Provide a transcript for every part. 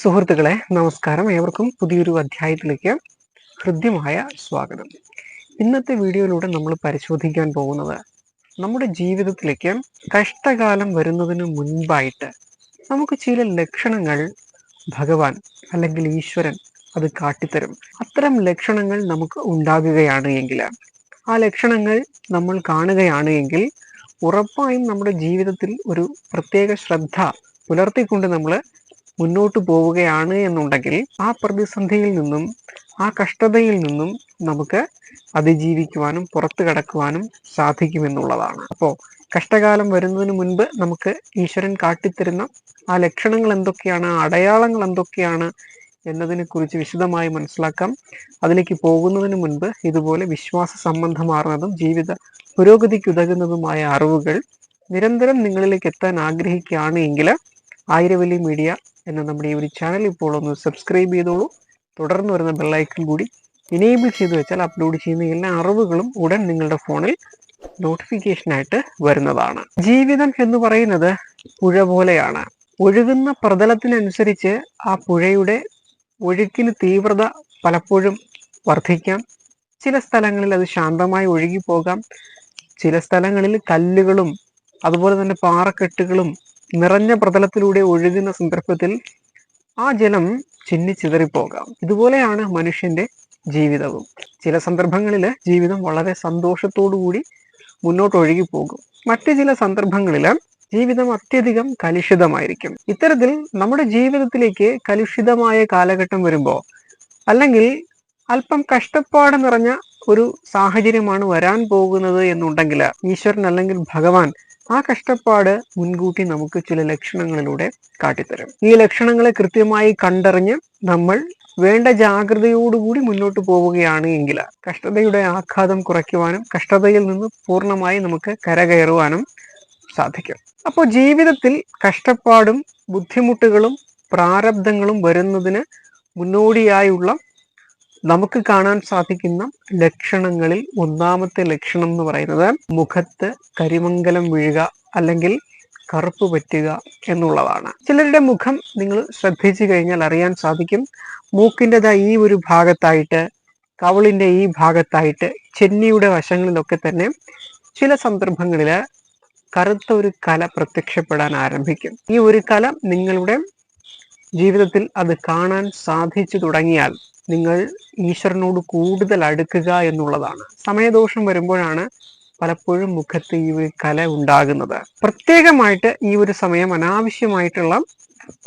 സുഹൃത്തുക്കളെ നമസ്കാരം. ഏവർക്കും പുതിയൊരു അധ്യായത്തിലേക്ക് ഹൃദ്യമായ സ്വാഗതം. ഇന്നത്തെ വീഡിയോയിലൂടെ നമ്മൾ പരിശോധിക്കാൻ പോകുന്നത് നമ്മുടെ ജീവിതത്തിലേക്ക് കഷ്ടകാലം വരുന്നതിന് മുൻപായിട്ട് നമുക്ക് ചില ലക്ഷണങ്ങൾ ഭഗവാൻ അല്ലെങ്കിൽ ഈശ്വരൻ അത് കാട്ടിത്തരും. അത്തരം ലക്ഷണങ്ങൾ നമുക്ക് ഉണ്ടാകുകയാണ് എങ്കിൽ ആ ലക്ഷണങ്ങൾ നമ്മൾ കാണുകയാണ് എങ്കിൽ ഉറപ്പായും നമ്മുടെ ജീവിതത്തിൽ ഒരു പ്രത്യേക ശ്രദ്ധ പുലർത്തിക്കൊണ്ട് നമ്മൾ മുന്നോട്ട് പോവുകയാണ് എന്നുണ്ടെങ്കിൽ ആ പ്രതിസന്ധിയിൽ നിന്നും ആ കഷ്ടതയിൽ നിന്നും നമുക്ക് അതിജീവിക്കുവാനും പുറത്തു കടക്കുവാനും സാധിക്കുമെന്നുള്ളതാണ്. അപ്പോൾ കഷ്ടകാലം വരുന്നതിന് മുൻപ് നമുക്ക് ഈശ്വരൻ കാട്ടിത്തരുന്ന ആ ലക്ഷണങ്ങൾ എന്തൊക്കെയാണ് അടയാളങ്ങൾ എന്തൊക്കെയാണ് എന്നതിനെ കുറിച്ച് വിശദമായി മനസ്സിലാക്കാം. അതിലേക്ക് പോകുന്നതിന് മുൻപ് ഇതുപോലെ വിശ്വാസ സംബന്ധമാർന്നതും ജീവിത പുരോഗതിക്കുതകുന്നതുമായ അറിവുകൾ നിരന്തരം നിങ്ങളിലേക്ക് എത്താൻ ആഗ്രഹിക്കുകയാണ് എങ്കിൽ ആയിരവലി മീഡിയ എന്ന നമ്മുടെ ഈ ഒരു ചാനൽ ഇപ്പോൾ ഒന്ന് സബ്സ്ക്രൈബ് ചെയ്തോളൂ. തുടർന്ന് വരുന്ന ബെല്ലൈക്കൺ കൂടി ഇനേബിൾ ചെയ്തു വെച്ചാൽ അപ്ലോഡ് ചെയ്യുന്ന എല്ലാ അറിവുകളും ഉടൻ നിങ്ങളുടെ ഫോണിൽ നോട്ടിഫിക്കേഷനായിട്ട് വരുന്നതാണ്. ജീവിതം എന്ന് പറയുന്നത് പുഴ പോലെയാണ്. ഒഴുകുന്ന പ്രതലത്തിനനുസരിച്ച് ആ പുഴയുടെ ഒഴുക്കിന് തീവ്രത പലപ്പോഴും വർദ്ധിക്കാം. ചില സ്ഥലങ്ങളിൽ അത് ശാന്തമായി ഒഴുകി പോകാം ചില സ്ഥലങ്ങളിൽ കല്ലുകളും അതുപോലെ തന്നെ പാറക്കെട്ടുകളും നിറഞ്ഞ പ്രതലത്തിലൂടെ ഒഴുകുന്ന സന്ദർഭത്തിൽ ആ ജലം ചിന്നിച്ചിതറിപ്പോകാം ഇതുപോലെയാണ് മനുഷ്യന്റെ ജീവിതവും. ചില സന്ദർഭങ്ങളിൽ ജീവിതം വളരെ സന്തോഷത്തോടുകൂടി മുന്നോട്ട് ഒഴുകി പോകും മറ്റു ചില സന്ദർഭങ്ങളിൽ ജീവിതം അത്യധികം കലുഷിതമായിരിക്കും. ഇത്തരത്തിൽ നമ്മുടെ ജീവിതത്തിലേക്ക് കലുഷിതമായ കാലഘട്ടം വരുമ്പോൾ അല്ലെങ്കിൽ അല്പം കഷ്ടപ്പാട് നിറഞ്ഞ ഒരു സാഹചര്യമാണ് വരാൻ പോകുന്നത് എന്നുണ്ടെങ്കിൽ ഈശ്വരൻ അല്ലെങ്കിൽ ഭഗവാൻ ആ കഷ്ടപ്പാട് മുൻകൂട്ടി നമുക്ക് ചില ലക്ഷണങ്ങളിലൂടെ കാട്ടിത്തരും. ഈ ലക്ഷണങ്ങളെ കൃത്യമായി കണ്ടറിഞ്ഞ് നമ്മൾ വേണ്ട ജാഗ്രതയോടുകൂടി മുന്നോട്ട് പോവുകയാണ് എങ്കിൽ കഷ്ടതയുടെ ആഘാതം കുറയ്ക്കുവാനും കഷ്ടതയിൽ നിന്ന് പൂർണമായി നമുക്ക് കരകയറുവാനും സാധിക്കും. അപ്പോൾ ജീവിതത്തിൽ കഷ്ടപ്പാടും ബുദ്ധിമുട്ടുകളും പ്രാരബ്ധങ്ങളും വരുന്നതിന് മുന്നോടിയായുള്ള നമുക്ക് കാണാൻ സാധിക്കുന്ന ലക്ഷണങ്ങളിൽ ഒന്നാമത്തെ ലക്ഷണം എന്ന് പറയുന്നത് മുഖത്ത് കരിമംഗലം വീഴുക അല്ലെങ്കിൽ കറുപ്പ് പറ്റുക എന്നുള്ളതാണ്. ചിലരുടെ മുഖം നിങ്ങൾ ശ്രദ്ധിച്ചു കഴിഞ്ഞാൽ അറിയാൻ സാധിക്കും. മൂക്കിന്റെതാ ഈ ഒരു ഭാഗത്തായിട്ട് കവളിന്റെ ഈ ഭാഗത്തായിട്ട് ചെന്നിയുടെ വശങ്ങളിലൊക്കെ തന്നെ ചില സന്ദർഭങ്ങളിൽ കറുത്ത ഒരു കല പ്രത്യക്ഷപ്പെടാൻ ആരംഭിക്കും. ഈ ഒരു കല നിങ്ങളുടെ ജീവിതത്തിൽ അത് കാണാൻ സാധിച്ചു തുടങ്ങിയാൽ നിങ്ങൾ ഈശ്വരനോട് കൂടുതൽ അടുക്കുക എന്നുള്ളതാണ്. സമയദോഷം വരുമ്പോഴാണ് പലപ്പോഴും മുഖത്ത് ഈ ഒരു കല ഉണ്ടാകുന്നത്. പ്രത്യേകമായിട്ട് ഈ ഒരു സമയം അനാവശ്യമായിട്ടുള്ള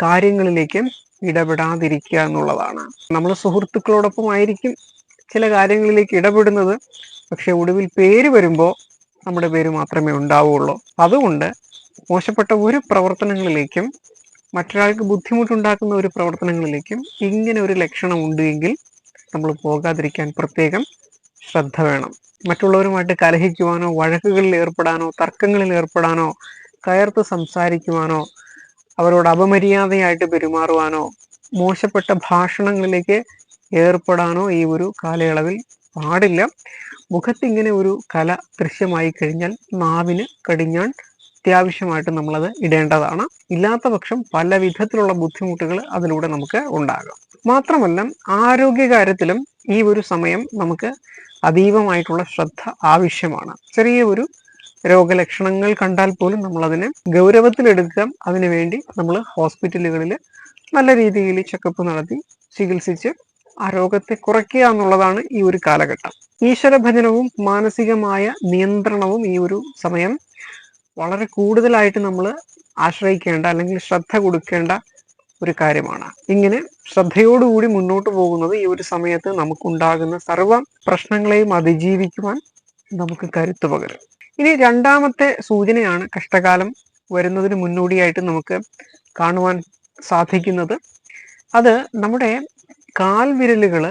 കാര്യങ്ങളിലേക്കും ഇടപെടാതിരിക്കുക എന്നുള്ളതാണ്. നമ്മൾ സുഹൃത്തുക്കളോടൊപ്പം ആയിരിക്കും ചില കാര്യങ്ങളിലേക്ക് ഇടപെടുന്നത്. പക്ഷെ ഒടുവിൽ പേര് വരുമ്പോൾ നമ്മുടെ പേര് മാത്രമേ ഉണ്ടാവുകയുള്ളൂ അതുകൊണ്ട് മോശപ്പെട്ട ഒരു പ്രവർത്തനങ്ങളിലേക്കും മറ്റൊരാൾക്ക് ബുദ്ധിമുട്ടുണ്ടാക്കുന്ന ഒരു പ്രവർത്തനങ്ങളിലേക്കും ഇങ്ങനെ ഒരു ലക്ഷണം ഉണ്ട് എങ്കിൽ നമ്മൾ പോകാതിരിക്കാൻ പ്രത്യേകം ശ്രദ്ധ വേണം. മറ്റുള്ളവരുമായിട്ട് കലഹിക്കുവാനോ വഴക്കുകളിൽ ഏർപ്പെടാനോ തർക്കങ്ങളിൽ ഏർപ്പെടാനോ കയർത്ത് സംസാരിക്കുവാനോ അവരോട് അപമര്യാദയായിട്ട് പെരുമാറുവാനോ മോശപ്പെട്ട ഭാഷണങ്ങളിലേക്ക് ഏർപ്പെടാനോ ഈ ഒരു കാലയളവിൽ പാടില്ല. മുഖത്തിങ്ങനെ ഒരു കല ദൃശ്യമായി കഴിഞ്ഞാൽ നാവിന് കടിഞ്ഞാൻ അത്യാവശ്യമായിട്ട് നമ്മളത് ഇടേണ്ടതാണ്. ഇല്ലാത്ത പക്ഷം പല വിധത്തിലുള്ള ബുദ്ധിമുട്ടുകൾ അതിലൂടെ നമുക്ക് ഉണ്ടാകാം. മാത്രമല്ല ആരോഗ്യകാര്യത്തിലും ഈ ഒരു സമയം നമുക്ക് അതീവമായിട്ടുള്ള ശ്രദ്ധ ആവശ്യമാണ്. ചെറിയ ഒരു രോഗലക്ഷണങ്ങൾ കണ്ടാൽ പോലും നമ്മളതിനെ ഗൗരവത്തിലെടുക്കുക ഗൗരവത്തിലെടുക്കാം അതിനുവേണ്ടി നമ്മൾ ഹോസ്പിറ്റലുകളിൽ നല്ല രീതിയിൽ ചെക്കപ്പ് നടത്തി ചികിത്സിച്ച് ആ രോഗത്തെ കുറയ്ക്കുക എന്നുള്ളതാണ് ഈ ഒരു കാലഘട്ടം. ഈശ്വരഭജനവും മാനസികമായ നിയന്ത്രണവും ഈ ഒരു സമയം വളരെ കൂടുതലായിട്ട് നമ്മൾ ആശ്രയിക്കേണ്ട അല്ലെങ്കിൽ ശ്രദ്ധ കൊടുക്കേണ്ട ഒരു കാര്യമാണ്. ഇങ്ങനെ ശ്രദ്ധയോടുകൂടി മുന്നോട്ട് പോകുന്നത് ഈ ഒരു സമയത്ത് നമുക്കുണ്ടാകുന്ന സർവ പ്രശ്നങ്ങളെയും അതിജീവിക്കുവാൻ നമുക്ക് കരുത്തു പകരും. ഇനി രണ്ടാമത്തെ സൂചനയാണ് കഷ്ടകാലം വരുന്നതിന് മുന്നോടിയായിട്ട് നമുക്ക് കാണുവാൻ സാധിക്കുന്നത്. അത് നമ്മുടെ കാൽവിരലുകൾ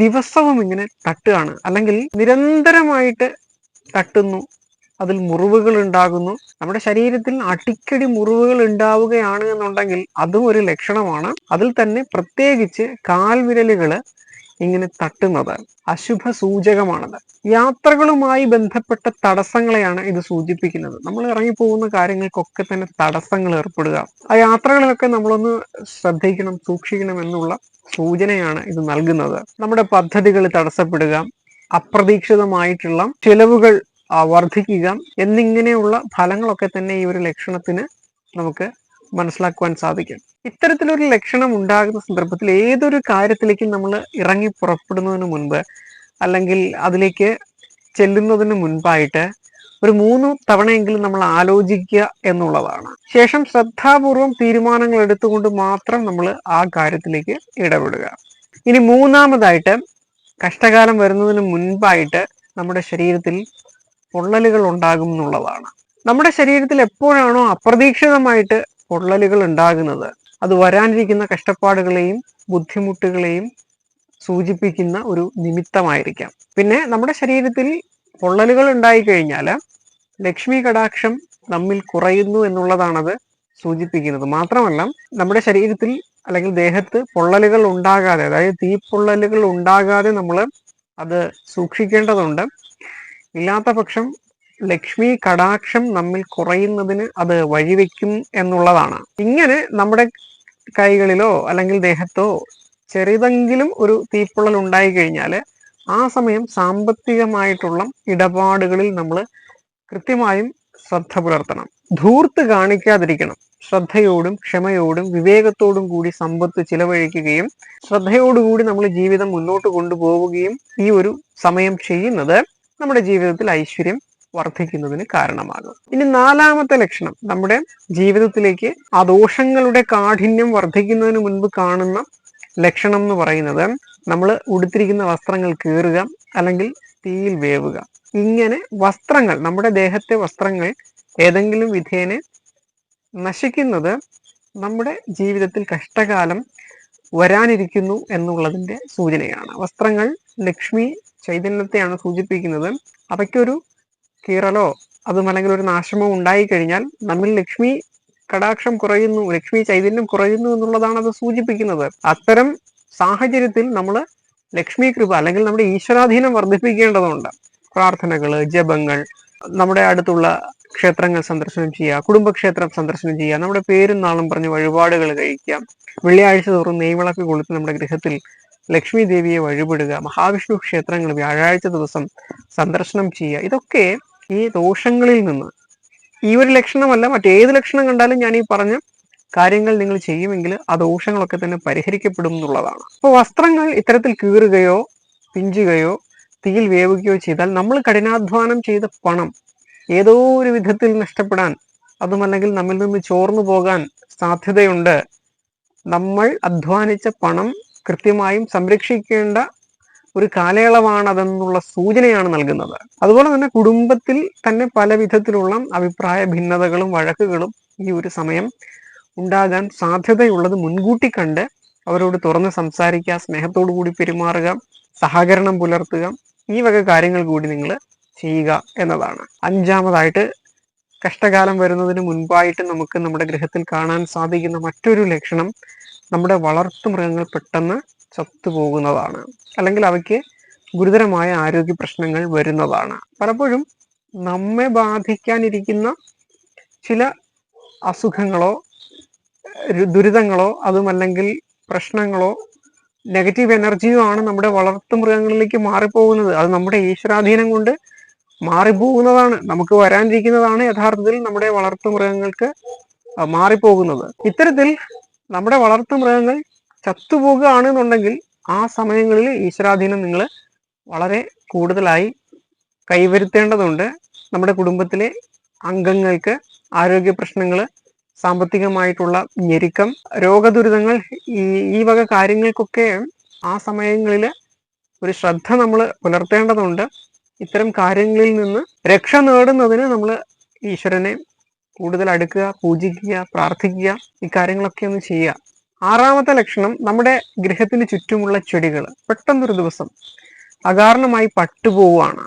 ദിവസവും ഇങ്ങനെ തട്ടുകയാണ്. അല്ലെങ്കിൽ നിരന്തരമായിട്ട് തട്ടുന്നു അതിൽ മുറിവുകൾ ഉണ്ടാകുന്നു. നമ്മുടെ ശരീരത്തിൽ അടിക്കടി മുറിവുകൾ ഉണ്ടാവുകയാണ് എന്നുണ്ടെങ്കിൽ അതും ഒരു ലക്ഷണമാണ്. അതിൽ തന്നെ പ്രത്യേകിച്ച് കാൽവിരലുകൾ ഇങ്ങനെ തട്ടുന്നത് അശുഭ സൂചകമാണത് യാത്രകളുമായി ബന്ധപ്പെട്ട തടസ്സങ്ങളെയാണ് ഇത് സൂചിപ്പിക്കുന്നത്. നമ്മൾ ഇറങ്ങിപ്പോകുന്ന കാര്യങ്ങൾക്കൊക്കെ തന്നെ തടസ്സങ്ങൾ ഏർപ്പെടുക. ആ യാത്രകളിലൊക്കെ നമ്മളൊന്ന് ശ്രദ്ധിക്കണം സൂക്ഷിക്കണം എന്നുള്ള സൂചനയാണ് ഇത് നൽകുന്നത്. നമ്മുടെ പദ്ധതികൾ തടസ്സപ്പെടുക അപ്രതീക്ഷിതമായിട്ടുള്ള ചിലവുകൾ വർദ്ധിക്കുക എന്നിങ്ങനെയുള്ള ഫലങ്ങളൊക്കെ തന്നെ ഈ ഒരു ലക്ഷണത്തിന് നമുക്ക് മനസ്സിലാക്കുവാൻ സാധിക്കും. ഇത്തരത്തിലൊരു ലക്ഷണം ഉണ്ടാകുന്ന സന്ദർഭത്തിൽ ഏതൊരു കാര്യത്തിലേക്കും നമ്മൾ ഇറങ്ങി പുറപ്പെടുന്നതിന് മുൻപ് അല്ലെങ്കിൽ അതിലേക്ക് ചെല്ലുന്നതിന് മുൻപായിട്ട് ഒരു മൂന്ന് തവണയെങ്കിലും നമ്മൾ ആലോചിക്കുക എന്നുള്ളതാണ്. ശേഷം ശ്രദ്ധാപൂർവം തീരുമാനങ്ങൾ എടുത്തുകൊണ്ട് മാത്രം നമ്മൾ ആ കാര്യത്തിലേക്ക് ഇടപെടുക. ഇനി മൂന്നാമതായിട്ട് കഷ്ടകാലം വരുന്നതിന് മുൻപായിട്ട് നമ്മുടെ ശരീരത്തിൽ പൊള്ളലുകൾ ഉണ്ടാകും എന്നുള്ളതാണ്. നമ്മുടെ ശരീരത്തിൽ എപ്പോഴാണോ അപ്രതീക്ഷിതമായിട്ട് പൊള്ളലുകൾ ഉണ്ടാകുന്നത് അത് വരാനിരിക്കുന്ന കഷ്ടപ്പാടുകളെയും ബുദ്ധിമുട്ടുകളെയും സൂചിപ്പിക്കുന്ന ഒരു നിമിത്തമായിരിക്കാം. പിന്നെ നമ്മുടെ ശരീരത്തിൽ പൊള്ളലുകൾ ഉണ്ടായിക്കഴിഞ്ഞാൽ ലക്ഷ്മി കടാക്ഷം നമ്മിൽ കുറയുന്നു എന്നുള്ളതാണത് സൂചിപ്പിക്കുന്നത്. മാത്രമല്ല നമ്മുടെ ശരീരത്തിൽ അല്ലെങ്കിൽ ദേഹത്ത് പൊള്ളലുകൾ ഉണ്ടാകാതെ അതായത് തീപ്പൊള്ളലുകൾ ഉണ്ടാകാതെ നമ്മൾ അത് സൂക്ഷിക്കേണ്ടതുണ്ട്. ഇല്ലാത്ത പക്ഷം ലക്ഷ്മി കടാക്ഷം നമ്മിൽ കുറയുന്നതിന് അത് വഴിവെക്കും എന്നുള്ളതാണ്. ഇങ്ങനെ നമ്മുടെ കൈകളിലോ അല്ലെങ്കിൽ ദേഹത്തോ ചെറുതെങ്കിലും ഒരു തീപ്പൊള്ളൽ ഉണ്ടായി കഴിഞ്ഞാൽ ആ സമയം സാമ്പത്തികമായിട്ടുള്ള ഇടപാടുകളിൽ നമ്മൾ കൃത്യമായും ശ്രദ്ധ പുലർത്തണം. ധൂർത്ത് കാണിക്കാതിരിക്കണം. ശ്രദ്ധയോടും ക്ഷമയോടും വിവേകത്തോടും കൂടി സമ്പത്ത് ചിലവഴിക്കുകയും ശ്രദ്ധയോടുകൂടി നമ്മൾ ജീവിതം മുന്നോട്ട് കൊണ്ടുപോവുകയും ഈ ഒരു സമയം ചെയ്യുന്നത് നമ്മുടെ ജീവിതത്തിൽ ഐശ്വര്യം വർദ്ധിക്കുന്നതിന് കാരണമാകും. ഇനി നാലാമത്തെ ലക്ഷണം നമ്മുടെ ജീവിതത്തിലേക്ക് ആ ദോഷങ്ങളുടെ കാഠിന്യം വർദ്ധിക്കുന്നതിന് മുൻപ് കാണുന്ന ലക്ഷണം എന്ന് പറയുന്നത് നമ്മൾ ഉടുത്തിരിക്കുന്ന വസ്ത്രങ്ങൾ കീറുക അല്ലെങ്കിൽ തീയിൽ വേവുക. ഇങ്ങനെ വസ്ത്രങ്ങൾ നമ്മുടെ ദേഹത്തെ വസ്ത്രങ്ങൾ ഏതെങ്കിലും വിധേനെ നശിക്കുന്നത് നമ്മുടെ ജീവിതത്തിൽ കഷ്ടകാലം വരാനിരിക്കുന്നു എന്നുള്ളതിന്റെ സൂചനയാണ്. വസ്ത്രങ്ങൾ ലക്ഷ്മി ചൈതന്യത്തെയാണ് സൂചിപ്പിക്കുന്നത്. അവയ്ക്കൊരു കീറലോ അതും അല്ലെങ്കിൽ ഒരു നാശമോ ഉണ്ടായി കഴിഞ്ഞാൽ നമ്മിൽ ലക്ഷ്മി കടാക്ഷം കുറയുന്നു ലക്ഷ്മി ചൈതന്യം കുറയുന്നു എന്നുള്ളതാണ് അത് സൂചിപ്പിക്കുന്നത്. അത്തരം സാഹചര്യത്തിൽ നമ്മൾ ലക്ഷ്മി കൃപ അല്ലെങ്കിൽ നമ്മുടെ ഈശ്വരാധീനം വർദ്ധിപ്പിക്കേണ്ടതുണ്ട്. പ്രാർത്ഥനകൾ ജപങ്ങൾ നമ്മുടെ അടുത്തുള്ള ക്ഷേത്രങ്ങൾ സന്ദർശനം ചെയ്യുക കുടുംബക്ഷേത്രം സന്ദർശനം ചെയ്യുക നമ്മുടെ പേരും നാളും പറഞ്ഞ് വഴിപാടുകൾ കഴിക്കാം വെള്ളിയാഴ്ച തോറും നെയ്വിളക്ക് കൊളുത്ത് നമ്മുടെ ഗൃഹത്തിൽ ലക്ഷ്മി ദേവിയെ വഴിപെടുക. മഹാവിഷ്ണു ക്ഷേത്രങ്ങൾ വ്യാഴാഴ്ച ദിവസം സന്ദർശനം ചെയ്യുക. ഇതൊക്കെ ഈ ദോഷങ്ങളിൽ നിന്ന്. ഈ ഒരു ലക്ഷണമല്ല മറ്റേത് ലക്ഷണം കണ്ടാലും ഞാൻ ഈ പറഞ്ഞ കാര്യങ്ങൾ നിങ്ങൾ ചെയ്യുമെങ്കിൽ ആ ദോഷങ്ങളൊക്കെ തന്നെ പരിഹരിക്കപ്പെടും എന്നുള്ളതാണ്. അപ്പോൾ വസ്ത്രങ്ങൾ ഇത്തരത്തിൽ കീറുകയോ പിഞ്ചുകയോ തീയിൽ വേവുകയോ ചെയ്താൽ നമ്മൾ കഠിനാധ്വാനം ചെയ്ത പണം ഏതോ ഒരു വിധത്തിൽ നഷ്ടപ്പെടാൻ അതുമല്ലെങ്കിൽ നമ്മിൽ നിന്ന് ചോർന്നു പോകാൻ സാധ്യതയുണ്ട്. നമ്മൾ അധ്വാനിച്ച പണം കൃത്യമായും സംരക്ഷിക്കേണ്ട ഒരു കാലയളവാണ് അതെന്നുള്ള സൂചനയാണ് നൽകുന്നത്. അതുപോലെ തന്നെ കുടുംബത്തിൽ തന്നെ പല വിധത്തിലുള്ള അഭിപ്രായ ഭിന്നതകളും വഴക്കുകളും ഈ ഒരു സമയം ഉണ്ടാകാൻ സാധ്യതയുള്ളത് മുൻകൂട്ടി കണ്ട് അവരോട് തുറന്ന് സംസാരിക്കുക സ്നേഹത്തോടു കൂടി പെരുമാറുക സഹകരണം പുലർത്തുക ഈ വക കാര്യങ്ങൾ കൂടി നിങ്ങൾ ചെയ്യുക എന്നതാണ്. അഞ്ചാമതായിട്ട് കഷ്ടകാലം വരുന്നതിന് മുൻപായിട്ട് നമുക്ക് നമ്മുടെ ഗ്രഹത്തിൽ കാണാൻ സാധിക്കുന്ന മറ്റൊരു ലക്ഷണം നമ്മുടെ വളർത്തു മൃഗങ്ങൾ പെട്ടെന്ന് ചത്തുപോകുന്നതാണ് അല്ലെങ്കിൽ അവയ്ക്ക് ഗുരുതരമായ ആരോഗ്യ പ്രശ്നങ്ങൾ വരുന്നതാണ്. പലപ്പോഴും നമ്മെ ബാധിക്കാനിരിക്കുന്ന ചില അസുഖങ്ങളോ ദുരിതങ്ങളോ അതുമല്ലെങ്കിൽ പ്രശ്നങ്ങളോ നെഗറ്റീവ് എനർജിയോ ആണ് നമ്മുടെ വളർത്തു മൃഗങ്ങളിലേക്ക് മാറിപ്പോകുന്നത്. അത് നമ്മുടെ ഈശ്വരാധീനം കൊണ്ട് മാറിപ്പോകുന്നതാണ് നമുക്ക് വരാനിരിക്കുന്നതാണ് യഥാർത്ഥത്തിൽ നമ്മുടെ വളർത്തു മൃഗങ്ങൾക്ക് മാറിപ്പോകുന്നത്. ഇത്തരത്തിൽ നമ്മുടെ വളർത്തു മൃഗങ്ങൾ ചത്തുപോകുകയാണ് എന്നുണ്ടെങ്കിൽ ആ സമയങ്ങളിൽ ഈശ്വരാധീനം നിങ്ങൾ വളരെ കൂടുതലായി കൈവരുത്തേണ്ടതുണ്ട്. നമ്മുടെ കുടുംബത്തിലെ അംഗങ്ങൾക്ക് ആരോഗ്യ പ്രശ്നങ്ങൾ സാമ്പത്തികമായിട്ടുള്ള ഞെരുക്കം രോഗദുരിതങ്ങൾ ഈ ഈ വക കാര്യങ്ങൾക്കൊക്കെ ആ സമയങ്ങളിൽ ഒരു ശ്രദ്ധ നമ്മൾ പുലർത്തേണ്ടതുണ്ട്. ഇത്തരം കാര്യങ്ങളിൽ നിന്ന് രക്ഷ നേടുന്നതിന് നമ്മൾ ഈശ്വരനെ കൂടുതൽ അടുക്കുക പൂജിക്കുക പ്രാർത്ഥിക്കുക ഇക്കാര്യങ്ങളൊക്കെ കാര്യങ്ങളൊക്കെ ഒന്ന് ചെയ്യുക. ആറാമത്തെ ലക്ഷണം നമ്മുടെ ഗൃഹത്തിന് ചുറ്റുമുള്ള ചെടികൾ. പെട്ടെന്നൊരു ദിവസം അകാരണമായി പട്ടുപോവുകയാണ്.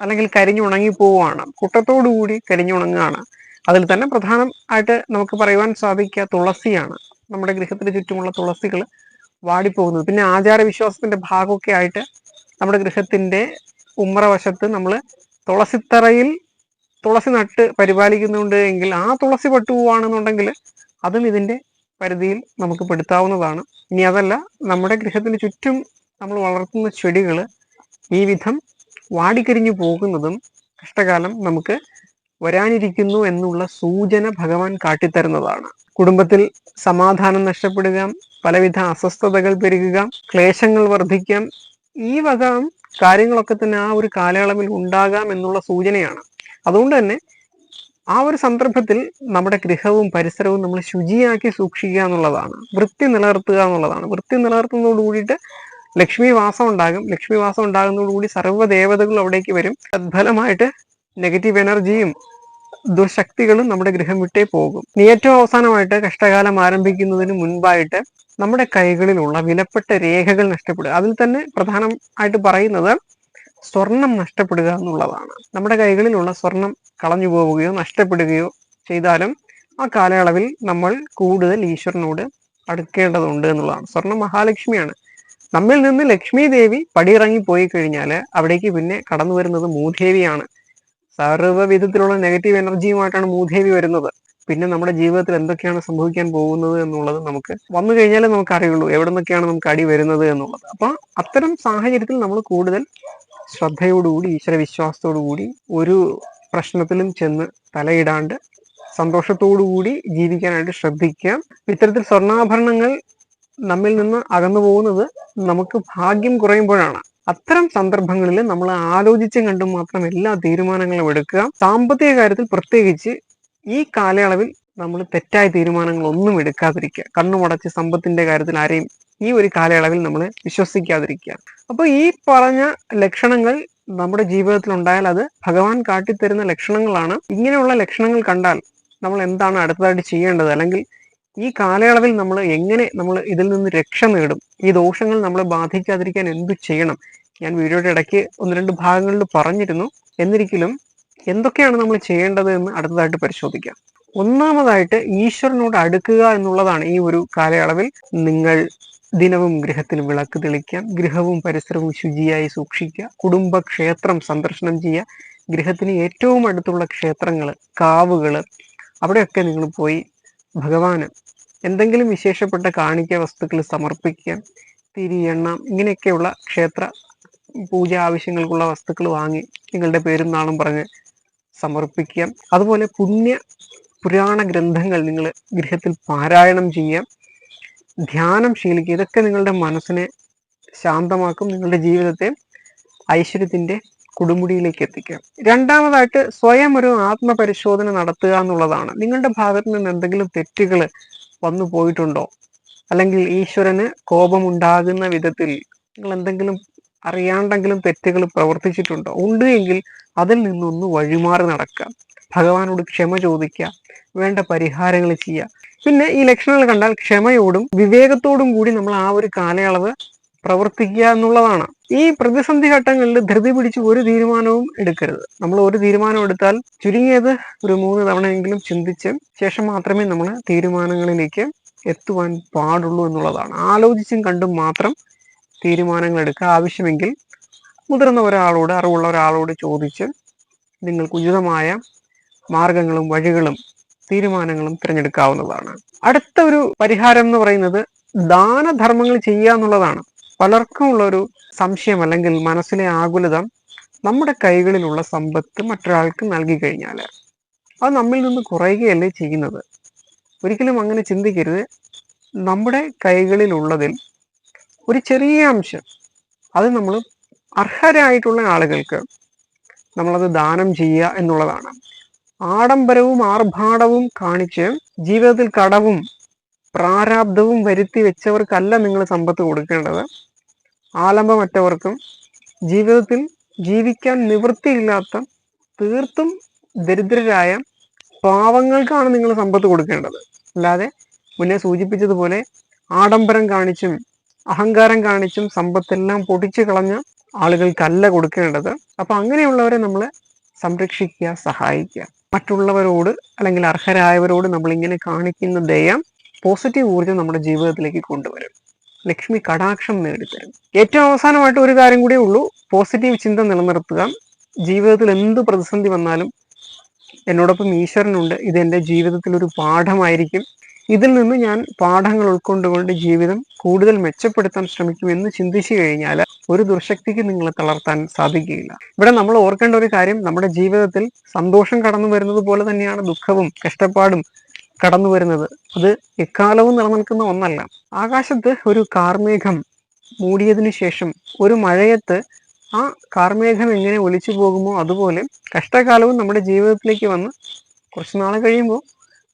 അല്ലെങ്കിൽ കരിഞ്ഞുണങ്ങി പോവുകയാണ് കൂട്ടത്തോടുകൂടി കരിഞ്ഞുണങ്ങുകയാണ്. അതിൽ തന്നെ പ്രധാനമായിട്ട് നമുക്ക് പറയുവാൻ സാധിക്കുക തുളസിയാണ്. നമ്മുടെ ഗൃഹത്തിന് ചുറ്റുമുള്ള തുളസികൾ വാടിപ്പോകുന്നത്. പിന്നെ ആചാര ആചാരവിശ്വാസത്തിന്റെ ഭാഗമൊക്കെ ആയിട്ട് നമ്മുടെ ഗൃഹത്തിന്റെ ഉമ്മറ വശത്ത് നമ്മൾ തുളസിത്തറയിൽ തുളസി നട്ട് പരിപാലിക്കുന്നുണ്ട് എങ്കിൽ ആ തുളസി പട്ടുപോവാണെന്നുണ്ടെങ്കിൽ അതും ഇതിന്റെ പരിധിയിൽ നമുക്ക് പെടുത്താവുന്നതാണ്. ഇനി അതല്ല നമ്മുടെ ഗൃഹത്തിന് ചുറ്റും നമ്മൾ വളർത്തുന്ന ചെടികൾ ഈ വിധം വാടിക്കരിഞ്ഞു പോകുന്നതും കഷ്ടകാലം നമുക്ക് വരാനിരിക്കുന്നു എന്നുള്ള സൂചന ഭഗവാൻ കാട്ടിത്തരുന്നതാണ്. കുടുംബത്തിൽ സമാധാനം നഷ്ടപ്പെടുക പലവിധ അസ്വസ്ഥതകൾ പെരുകുക ക്ലേശങ്ങൾ വർദ്ധിക്കാം. ഈ വക കാര്യങ്ങളൊക്കെ തന്നെ ആ ഒരു കാലയളവിൽ ഉണ്ടാകാം എന്നുള്ള സൂചനയാണ്. അതുകൊണ്ട് തന്നെ ആ ഒരു സന്ദർഭത്തിൽ നമ്മുടെ ഗൃഹവും പരിസരവും നമ്മൾ ശുചിയാക്കി സൂക്ഷിക്കുക എന്നുള്ളതാണ്. വൃത്തി നിലനിർത്തുക എന്നുള്ളതാണ്. വൃത്തി നിലനിർത്തുന്നതോട് കൂടിയിട്ട് ലക്ഷ്മി വാസം ഉണ്ടാകും. ലക്ഷ്മി വാസം ഉണ്ടാകുന്നതോടുകൂടി സർവ ദേവതകളും അവിടേക്ക് വരും. തദ്ഫലമായിട്ട് നെഗറ്റീവ് എനർജിയും ദുശക്തികളും നമ്മുടെ ഗൃഹം വിട്ടേ പോകും. ഏറ്റവും അവസാനമായിട്ട് കഷ്ടകാലം ആരംഭിക്കുന്നതിന് മുൻപായിട്ട് നമ്മുടെ കൈകളിലുള്ള വിലപ്പെട്ട രേഖകൾ നഷ്ടപ്പെടുക. അതിൽ തന്നെ പ്രധാനമായിട്ട് പറയുന്നത് സ്വർണം നഷ്ടപ്പെടുക എന്നുള്ളതാണ്. നമ്മുടെ കൈകളിലുള്ള സ്വർണം കളഞ്ഞു പോവുകയോ നഷ്ടപ്പെടുകയോ ചെയ്താലും ആ കാലയളവിൽ നമ്മൾ കൂടുതൽ ഈശ്വരനോട് അടുക്കേണ്ടതുണ്ട് എന്നുള്ളതാണ്. സ്വർണം മഹാലക്ഷ്മിയാണ്. നമ്മിൽ നിന്ന് ലക്ഷ്മി ദേവി പടിയിറങ്ങി പോയി കഴിഞ്ഞാൽ അവിടേക്ക് പിന്നെ കടന്നു വരുന്നത് മൂദേവിയാണ്. സർവവിധത്തിലുള്ള നെഗറ്റീവ് എനർജിയുമായിട്ടാണ് മൂദേവി വരുന്നത്. പിന്നെ നമ്മുടെ ജീവിതത്തിൽ എന്തൊക്കെയാണ് സംഭവിക്കാൻ പോകുന്നത് എന്നുള്ളത് നമുക്ക് വന്നു കഴിഞ്ഞാലേ നമുക്ക് അറിയുള്ളൂ. എവിടെ നിന്നൊക്കെയാണ് നമുക്ക് അടി വരുന്നത് എന്നുള്ളത്. അപ്പൊ അത്തരം സാഹചര്യത്തിൽ നമ്മൾ കൂടുതൽ ശ്രദ്ധയോടുകൂടി ഈശ്വര വിശ്വാസത്തോടുകൂടി ഒരു പ്രശ്നത്തിലും ചെന്ന് തലയിടാണ്ട് സന്തോഷത്തോടുകൂടി ജീവിക്കാനായിട്ട് ശ്രദ്ധിക്കാം. ഇത്തരത്തിൽ സ്വർണാഭരണങ്ങൾ നമ്മിൽ നിന്ന് അകന്നു പോകുന്നത് നമുക്ക് ഭാഗ്യം കുറയുമ്പോഴാണ്. അത്തരം സന്ദർഭങ്ങളിൽ നമ്മൾ ആലോചിച്ചും കണ്ടും മാത്രം എല്ലാ തീരുമാനങ്ങളും എടുക്കുക. സാമ്പത്തിക കാര്യത്തിൽ പ്രത്യേകിച്ച് ഈ കാലയളവിൽ നമ്മൾ തെറ്റായ തീരുമാനങ്ങൾ ഒന്നും എടുക്കാതിരിക്കുക കണ്ണുമടച്ച് സമ്പത്തിന്റെ കാര്യത്തിൽ ആരെയും ഈ ഒരു കാലയളവിൽ നമ്മൾ വിശ്വസിക്കാതിരിക്കുക. അപ്പോൾ ഈ പറഞ്ഞ ലക്ഷണങ്ങൾ നമ്മുടെ ജീവിതത്തിൽ ഉണ്ടായാൽ അത് ഭഗവാൻ കാട്ടിത്തരുന്ന ലക്ഷണങ്ങളാണ്. ഇങ്ങനെയുള്ള ലക്ഷണങ്ങൾ കണ്ടാൽ നമ്മൾ എന്താണ് അടുത്തതായിട്ട് ചെയ്യേണ്ടത്? അല്ലെങ്കിൽ ഈ കാലയളവിൽ നമ്മൾ എങ്ങനെ നമ്മൾ ഇതിൽ നിന്ന് രക്ഷ നേടും? ഈ ദോഷങ്ങൾ നമ്മളെ ബാധിക്കാതിരിക്കാൻ എന്തു ചെയ്യണം? ഞാൻ വീഡിയോയുടെ ഇടയ്ക്ക് ഒന്ന് രണ്ട് ഭാഗങ്ങളിൽ പറഞ്ഞിരുന്നു. എന്നിരിക്കലും എന്തൊക്കെയാണ് നമ്മൾ ചെയ്യേണ്ടത് എന്ന് അടുത്തതായിട്ട് പരിശോധിക്കാം. ഒന്നാമതായിട്ട് ഈശ്വരനോട് അടുക്കുക എന്നുള്ളതാണ് ഈ ഒരു കാലയളവിൽ നിങ്ങൾ ദിനവും ഗൃഹത്തിൽ വിളക്ക് തെളിക്കാം ഗൃഹവും പരിസരവും ശുചിയായി സൂക്ഷിക്കുക കുടുംബക്ഷേത്രം സന്ദർശനം ചെയ്യുക ഗൃഹത്തിന് ഏറ്റവും അടുത്തുള്ള ക്ഷേത്രങ്ങൾ കാവുകൾ അവിടെയൊക്കെ നിങ്ങൾ പോയി ഭഗവാന് എന്തെങ്കിലും വിശേഷപ്പെട്ട കാണിക്ക വസ്തുക്കൾ സമർപ്പിക്കുക തിരി എണ്ണ ഇങ്ങനെയൊക്കെയുള്ള ക്ഷേത്ര പൂജ ആവശ്യങ്ങൾക്കുള്ള വസ്തുക്കൾ വാങ്ങി നിങ്ങളുടെ പേരും നാളും പറഞ്ഞ് സമർപ്പിക്കുക അതുപോലെ പുണ്യ പുരാണ ഗ്രന്ഥങ്ങൾ നിങ്ങൾ ഗൃഹത്തിൽ പാരായണം ചെയ്യുക ധ്യാനം ശീലിക്കുക ഇതൊക്കെ നിങ്ങളുടെ മനസ്സിനെ ശാന്തമാക്കും നിങ്ങളുടെ ജീവിതത്തെ ഐശ്വര്യത്തിന്റെ കൊടുമുടിയിലേക്ക് എത്തിക്കാം. രണ്ടാമതായിട്ട് സ്വയം ഒരു ആത്മപരിശോധന നടത്തുക എന്നുള്ളതാണ്. നിങ്ങളുടെ ഭാഗത്ത് നിന്ന് എന്തെങ്കിലും തെറ്റുകൾ വന്നു പോയിട്ടുണ്ടോ? അല്ലെങ്കിൽ ഈശ്വരന് കോപമുണ്ടാകുന്ന വിധത്തിൽ നിങ്ങൾ എന്തെങ്കിലും അറിയാണ്ടെങ്കിലും തെറ്റുകൾ പ്രവർത്തിച്ചിട്ടുണ്ടോ? ഉണ്ട് എങ്കിൽ അതിൽ നിന്നൊന്ന് വഴിമാറി നടക്കുക. ഭഗവാനോട് ക്ഷമ ചോദിക്കുക. വേണ്ട പരിഹാരങ്ങൾ ചെയ്യുക. പിന്നെ ഈ ലക്ഷണങ്ങൾ കണ്ടാൽ ക്ഷമയോടും വിവേകത്തോടും കൂടി നമ്മൾ ആ ഒരു കാലയളവ് പ്രവർത്തിക്കുക എന്നുള്ളതാണ്. ഈ പ്രതിസന്ധി ഘട്ടങ്ങളിൽ ധൃതി പിടിച്ച് ഒരു തീരുമാനവും എടുക്കരുത്. നമ്മൾ ഒരു തീരുമാനം എടുത്താൽ ചുരുങ്ങിയത് ഒരു മൂന്ന് തവണയെങ്കിലും ചിന്തിച്ച് ശേഷം മാത്രമേ നമ്മൾ തീരുമാനങ്ങളിലേക്ക് എത്തുവാൻ പാടുള്ളൂ എന്നുള്ളതാണ്. ആലോചിച്ചും കണ്ടും മാത്രം തീരുമാനങ്ങൾ എടുക്കുക. ആവശ്യമെങ്കിൽ മുതിർന്ന ഒരാളോട് അറിവുള്ള ഒരാളോട് ചോദിച്ച് നിങ്ങൾക്ക് ഉചിതമായ മാർഗങ്ങളും വഴികളും തീരുമാനങ്ങളും തിരഞ്ഞെടുക്കാവുന്നതാണ്. അടുത്ത ഒരു പരിഹാരം എന്ന് പറയുന്നത് ദാനധർമ്മങ്ങൾ ചെയ്യുക എന്നുള്ളതാണ്. പലർക്കും ഉള്ളൊരു സംശയം അല്ലെങ്കിൽ മനസ്സിലെ ആകുലത നമ്മുടെ കൈകളിലുള്ള സമ്പത്ത് മറ്റൊരാൾക്ക് നൽകി കഴിഞ്ഞാൽ അത് നമ്മിൽ നിന്ന് കുറയുകയല്ലേ ചെയ്യുന്നത്? ഒരിക്കലും അങ്ങനെ ചിന്തിക്കരുത്. നമ്മുടെ കൈകളിലുള്ളതിൽ ഒരു ചെറിയ അംശം അത് നമ്മൾ അർഹരായിട്ടുള്ള ആളുകൾക്ക് നമ്മളത് ദാനം ചെയ്യുക എന്നുള്ളതാണ്. ആഡംബരവും ആർഭാടവും കാണിച്ച് ജീവിതത്തിൽ കടവും പ്രാരാബ്ദവും വരുത്തി വെച്ചവർക്കല്ല നിങ്ങൾ സമ്പത്ത് കൊടുക്കേണ്ടത്. ആലംബമറ്റവർക്കും ജീവിതത്തിൽ ജീവിക്കാൻ നിവൃത്തിയില്ലാത്ത തീർത്തും ദരിദ്രരായ പാവങ്ങൾക്കാണ് നിങ്ങൾ സമ്പത്ത് കൊടുക്കേണ്ടത്. അല്ലാതെ മുന്നേ സൂചിപ്പിച്ചതുപോലെ ആഡംബരം കാണിച്ചും അഹങ്കാരം കാണിച്ചും സമ്പത്തെല്ലാം പൊടിച്ചു കളഞ്ഞ ആളുകൾക്കല്ല കൊടുക്കേണ്ടത്. അപ്പൊ അങ്ങനെയുള്ളവരെ നമ്മൾ സംരക്ഷിക്കുക സഹായിക്കുക. മറ്റുള്ളവരോട് അല്ലെങ്കിൽ അർഹരായവരോട് നമ്മൾ ഇങ്ങനെ കാണിക്കുന്ന ദയം പോസിറ്റീവ് ഊർജം നമ്മുടെ ജീവിതത്തിലേക്ക് കൊണ്ടുവരും. ലക്ഷ്മി കടാക്ഷം നേടിത്തരും. ഏറ്റവും അവസാനമായിട്ട് ഒരു കാര്യം കൂടിയേ ഉള്ളൂ. പോസിറ്റീവ് ചിന്ത നിലനിർത്തുക. ജീവിതത്തിൽ എന്ത് പ്രതിസന്ധി വന്നാലും എന്നോടൊപ്പം ഈശ്വരനുണ്ട്. ഇത് എന്റെ ജീവിതത്തിൽ ഒരു പാഠമായിരിക്കും. ഇതിൽ നിന്ന് ഞാൻ പാഠങ്ങൾ ഉൾക്കൊണ്ടുകൊണ്ട് ജീവിതം കൂടുതൽ മെച്ചപ്പെടുത്താൻ ശ്രമിക്കും എന്ന് ചിന്തിച്ചു കഴിഞ്ഞാൽ ഒരു ദുർശക്തിക്ക് നിങ്ങളെ തളർത്താൻ സാധിക്കുകയില്ല. ഇവിടെ നമ്മൾ ഓർക്കേണ്ട ഒരു കാര്യം നമ്മുടെ ജീവിതത്തിൽ സന്തോഷം കടന്നു വരുന്നത് പോലെ തന്നെയാണ് ദുഃഖവും കഷ്ടപ്പാടും കടന്നു വരുന്നത്. അത് എക്കാലവും നിലനിൽക്കുന്ന ഒന്നല്ല. ആകാശത്ത് ഒരു കാർമേഘം മൂടിയതിനു ശേഷം ഒരു മഴയത്ത് ആ കാർമേഘം എങ്ങനെ ഒലിച്ചു പോകുമോ അതുപോലെ കഷ്ടകാലവും നമ്മുടെ ജീവിതത്തിലേക്ക് വന്ന് കുറച്ച് നാൾ കഴിയുമ്പോൾ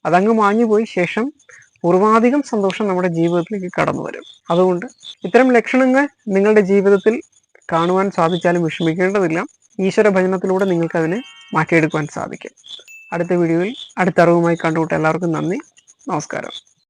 അതങ്ങ് മാഞ്ഞു പോയി ശേഷം പൂർവാധികം സന്തോഷം നമ്മുടെ ജീവിതത്തിലേക്ക് കടന്നു വരും. അതുകൊണ്ട് ഇത്തരം ലക്ഷണങ്ങൾ നിങ്ങളുടെ ജീവിതത്തിൽ കാണുവാൻ സാധിച്ചാലും വിഷമിക്കേണ്ടതില്ല. ഈശ്വര ഭജനത്തിലൂടെ നിങ്ങൾക്ക് അതിനെ മാറ്റിയെടുക്കുവാൻ സാധിക്കും. അടുത്ത വീഡിയോയിൽ അടുത്ത അറിവുമായി കണ്ടുകൂട്ട എല്ലാവർക്കും നന്ദി. നമസ്കാരം.